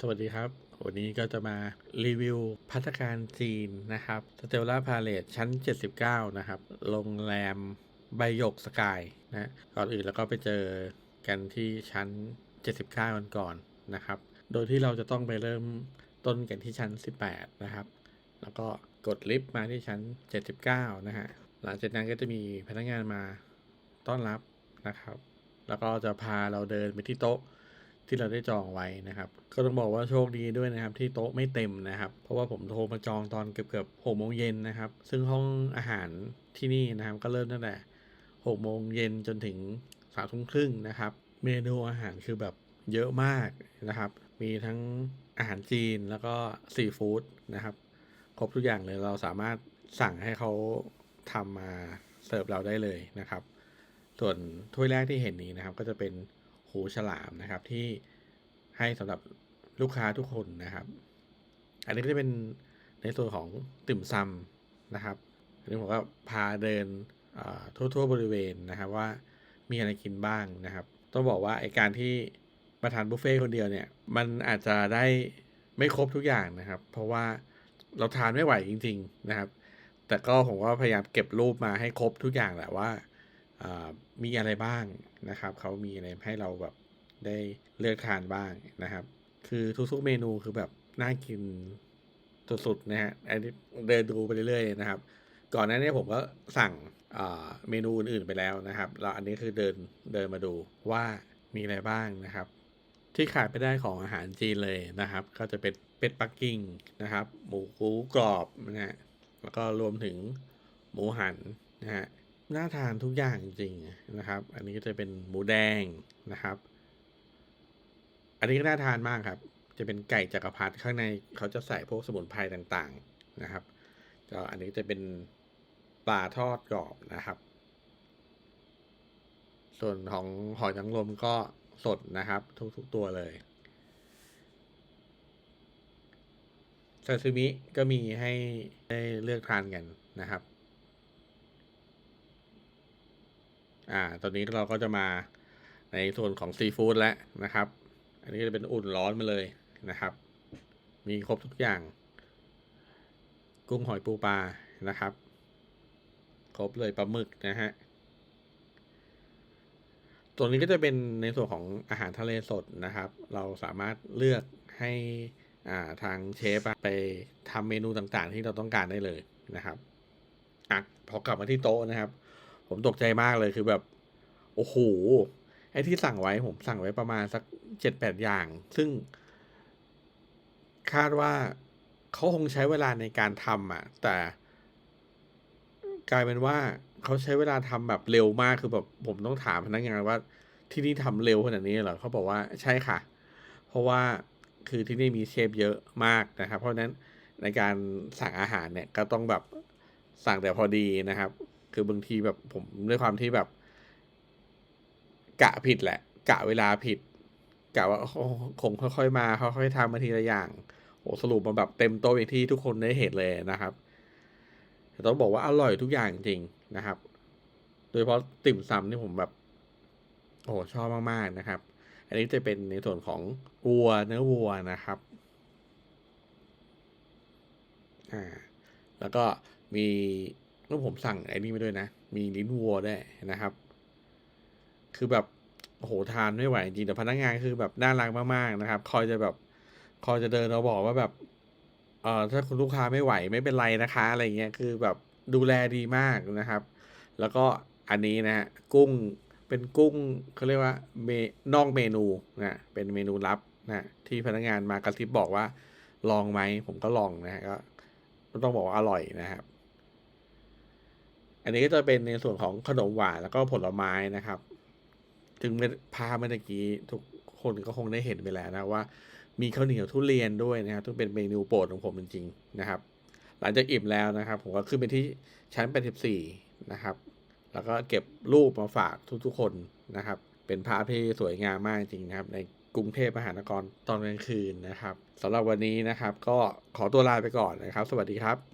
สวัสดีครับ วันนี้ก็จะมารีวิวพัฒการจีนนะครับสเตลล่าพาเลตชั้น 79 นะครับ โรงแรมใบหยกสกายนะก่อนอื่นแล้วก็ไปเจอกันที่ชั้น 79 กันก่อนนะครับ โดยที่เราจะต้องไปเริ่มต้นกันที่ชั้น 18 นะครับ แล้วก็กดลิฟต์มาที่ชั้น 79 นะฮะ หลังจากนั้นก็จะมีพนักงานมาต้อนรับนะครับ แล้วก็จะพาเราเดินไปที่โต๊ะ ที่เราได้จองไว้นะครับ ก็ต้องบอกว่าโชคดีด้วยนะครับ ที่โต๊ะไม่เต็มนะครับ เพราะว่าผมโทรมาจองตอนเกือบเกือบหกโมงเย็นนะครับ ซึ่งห้องอาหารที่นี่นะครับ ก็เริ่มตั้งแต่หกโมงเย็นจนถึงสามทุ่มครึ่งนะครับ เมนูอาหารคือแบบเยอะมากนะครับ มีทั้งอาหารจีนแล้วก็ซีฟู้ดนะครับครบทุกอย่างเลยเราสามารถสั่งให้เขาทำมาเสิร์ฟเราได้เลยนะครับ ส่วนถ้วยแรกที่เห็นนี้นะครับ ก็จะเป็น หูฉลามนะครับ ที่ให้สำหรับลูกค้าทุกคนนะครับ อันนี้ก็จะเป็นในส่วนของติ่มซำนะครับอันนี้ผมก็พาเดินทั่วๆบริเวณนะครับว่ามีอะไรกินบ้างนะครับ ต้องบอกว่าไอการที่มาทานบุฟเฟ่ต์คนเดียวเนี่ยมันอาจจะได้ไม่ครบทุกอย่างนะครับ เพราะว่าเราทานไม่ไหวจริง ๆนะครับ แต่ก็ผมก็พยายามเก็บรูปมาให้ครบทุกอย่างแหละว่า มีอะไรบ้างนะครับเขามีอะไรให้เราแบบได้เลือกทานบ้างนะครับ คือทุกๆเมนูคือแบบน่ากินสุดๆนะฮะอันนี้เดินดูไปเรื่อยๆนะครับ ก่อนหน้านี้ผมก็สั่งเมนูอื่นๆไปแล้วนะครับแล้วอันนี้คือเดินเดินมาดูว่ามีอะไรบ้างนะครับ ที่ขาดไม่ได้ของอาหารจีนเลยนะครับ ก็จะเป็นเป็ดปักกิ่งนะครับ หมูกูกรอบนะฮะแล้วก็รวมถึงหมูหันนะฮะ น่าทานทุกอย่างจริงๆนะครับ อันนี้ก็จะเป็นหมูแดงนะครับ อันนี้ก็น่าทานมากครับ จะเป็นไก่จักรพรรดิข้างในเขาจะใส่พวกสมุนไพรต่างๆนะครับก็อันนี้จะเป็นปลาทอดกรอบนะครับ ส่วนของหอยนางรมก็สดนะครับ ทุกๆตัวเลยซาซิมิก็มีให้ได้เลือกทานกันนะครับ อ่า ตอนนี้เราก็จะมาในส่วนของซีฟู้ดแล้วนะครับ อันนี้จะเป็นอุ่นร้อนมาเลยนะครับ มีครบทุกอย่าง กุ้งหอยปูปลานะครับ ครบเลยปลาหมึกนะฮะตัวนี้ก็จะเป็นในส่วนของอาหารทะเลสดนะครับ เราสามารถเลือกให้อ่าทางเชฟไปทำเมนูต่างๆ ที่เราต้องการได้เลยนะครับอะพอกลับมาที่โต๊ะนะครับ ผมตกใจมากเลยคือแบบ โอ้โห ไอ้ที่สั่งไว้ผมสั่งไว้ประมาณสักเจ็ดแปดอย่าง ซึ่ง คาดว่าเขาคงใช้เวลาในการทำอะ แต่กลายเป็นว่าเขาใช้เวลาทำแบบเร็วมากคือแบบผมต้องถามพนักงานว่าที่นี่ทำเร็วขนาดนี้เหรอเขาบอกว่าใช่ค่ะ เพราะว่าคือที่นี่มีเชฟเยอะมากนะครับ เพราะนั้นในการสั่งอาหารเนี่ยก็ต้องแบบสั่งแต่พอดีนะครับ คือบางทีแบบผมด้วยความที่แบบ กะผิดแหละ กะเวลาผิด กะว่าคงค่อยๆมาค่อยๆทำมาทีละอย่างโอ้สรุปมาแบบเต็มโต๊ะอย่างที่ทุกคนได้เห็นเลยนะครับแต่ต้องบอกว่าอร่อยทุกอย่างจริงนะครับ โดยเฉพาะติ่มซำนี่ผมแบบ โอ้ชอบมากๆนะครับ อันนี้จะเป็นในส่วนของวัวเนื้อวัวนะครับอ่าแล้วก็มี แล้วผมสั่งไอ้นี่มาด้วยนะ มีลิ้นวัวด้วยนะครับ คือแบบโหทานไม่ไหวจริงแต่พนักงานคือแบบน่ารักมากๆนะครับ คอยจะแบบ คอยจะเดินเราบอกว่าแบบเออถ้าคุณลูกค้าไม่ไหวไม่เป็นไรนะคะ อะไรเงี้ยคือแบบดูแลดีมากนะครับ แล้วก็อันนี้นะฮะกุ้งเป็นกุ้งเขาเรียกว่าเมนอกเมนูนะเป็นเมนูลับนะที่พนักงานมากระซิบบอกว่า ลองไหมผมก็ลองนะฮะก็ต้องบอกว่าอร่อยนะครับ อันนี้ก็จะเป็นในส่วนของขนมหวานแล้วก็ผลไม้นะครับ ถึงพาเมื่อกี้ทุกคนก็คงได้เห็นไปแล้วนะว่า มีข้าวเหนียวทุเรียนด้วยนะครับซึ่งเป็นเมนูโปรดของผมจริงๆนะครับ หลังจากอิ่มแล้วนะครับ ผมก็ขึ้นไปที่ชั้น 84 นะครับ แล้วก็เก็บรูปมาฝากทุกๆคนนะครับ เป็นภาพที่สวยงามมากจริงนะครับ ในกรุงเทพมหานครตอนกลางคืนนะครับสำหรับวันนี้นะครับ ก็ขอตัวลาไปก่อนนะครับ สวัสดีครับ